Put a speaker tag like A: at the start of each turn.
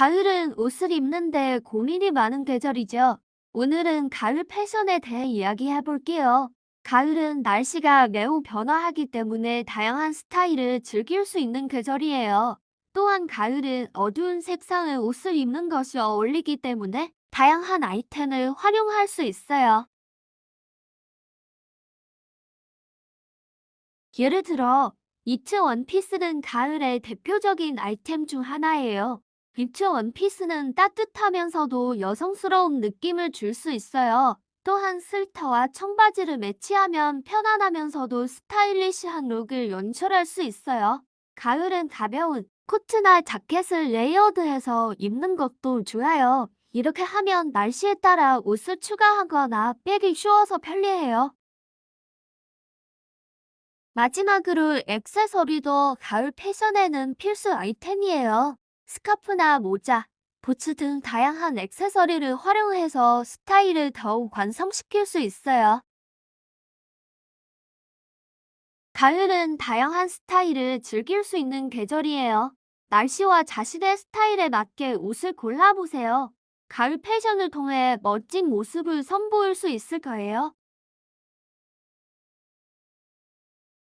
A: 가을은 옷을 입는데 고민이 많은 계절이죠. 오늘은 가을 패션에 대해 이야기해 볼게요. 가을은 날씨가 매우 변화하기 때문에 다양한 스타일을 즐길 수 있는 계절이에요. 또한 가을은 어두운 색상의 옷을 입는 것이 어울리기 때문에 다양한 아이템을 활용할 수 있어요. 예를 들어, 니트 원피스는 가을의 대표적인 아이템 중 하나예요. 니트 원피스는 따뜻하면서도 여성스러운 느낌을 줄 수 있어요. 또한 스웨터와 청바지를 매치하면 편안하면서도 스타일리시한 룩을 연출할 수 있어요. 가을은 가벼운 코트나 자켓을 레이어드해서 입는 것도 좋아요. 이렇게 하면 날씨에 따라 옷을 추가하거나 빼기 쉬워서 편리해요. 마지막으로 액세서리도 가을 패션에는 필수 아이템이에요. 스카프나 모자, 부츠 등 다양한 액세서리를 활용해서 스타일을 더욱 완성시킬 수 있어요. 가을은 다양한 스타일을 즐길 수 있는 계절이에요. 날씨와 자신의 스타일에 맞게 옷을 골라보세요. 가을 패션을 통해 멋진 모습을 선보일 수 있을 거예요.